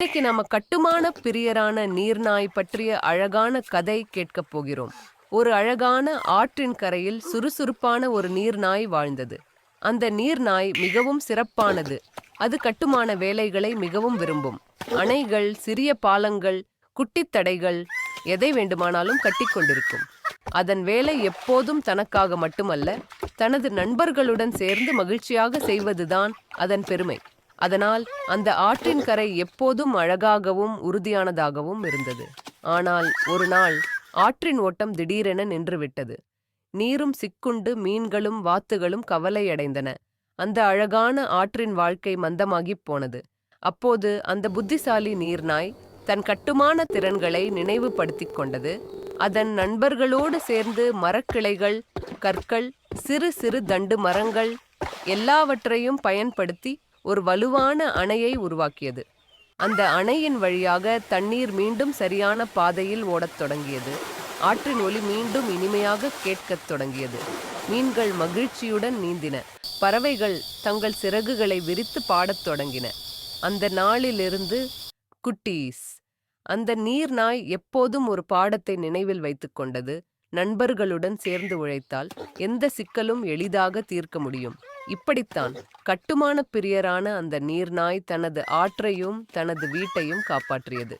இன்னைக்கு நம்ம கட்டுமான பிரியரான நீர்நாய் பற்றிய அழகான கதை கேட்கப் போகிறோம். ஒரு அழகான ஆற்றின் கரையில் சுறுசுறுப்பான ஒரு நீர்நாய் வாழ்ந்தது. அந்த நீர்நாய் மிகவும் சிறப்பானது. அது கட்டுமான வேலைகளை மிகவும் விரும்பும். அணைகள் சிறிய பாலங்கள் குட்டித் தடைகள் எதை வேண்டுமானாலும் கட்டிக்கொண்டிருக்கும் அதன் வேலை எப்போதும் தனக்காக மட்டுமல்ல தனது நண்பர்களுடன் சேர்ந்து மகிழ்ச்சியாக செய்வதுதான் அதன் பெருமை. அதனால் அந்த ஆற்றின் கரை எப்போதும் அழகாகவும் உறுதியானதாகவும் இருந்தது. ஆனால் ஒரு நாள் ஆற்றின் ஓட்டம் திடீரென நின்றுவிட்டது. நீரும் சிக்குண்டு மீன்களும் வாத்துகளும் கவலையடைந்தன. அந்த அழகான ஆற்றின் வாழ்க்கை மந்தமாகிப் போனது. அப்போது அந்த புத்திசாலி நீர்நாய் தன் கட்டுமான திறன்களை நினைவுபடுத்திக் கொண்டது. அதன் நண்பர்களோடு சேர்ந்து மரக்கிளைகள் கற்கள் சிறு சிறு தண்டு மரங்கள் எல்லாவற்றையும் பயன்படுத்தி ஒரு வலுவான அணையை உருவாக்கியது. அந்த அணையின் வழியாக தண்ணீர் மீண்டும் சரியான பாதையில் ஓடத் தொடங்கியது. ஆற்றின் ஒலி மீண்டும் இனிமையாக கேட்கத் தொடங்கியது. மீன்கள் மகிழ்ச்சியுடன் நீந்தின. பறவைகள் தங்கள் சிறகுகளை விரித்து பாடத் தொடங்கின. அந்த நாளிலிருந்து குட்டீஸ். அந்த நீர்நாய் எப்போதும் ஒரு பாடத்தை நினைவில் வைத்துக்கொண்டது நண்பர்களுடன் சேர்ந்து உழைத்தால் எந்த சிக்கலும் எளிதாக தீர்க்க முடியும். இப்படித்தான் கட்டுமான பிரியரான அந்த நீர்நாய் தனது ஆற்றையும் தனது வீட்டையும் காப்பாற்றியது.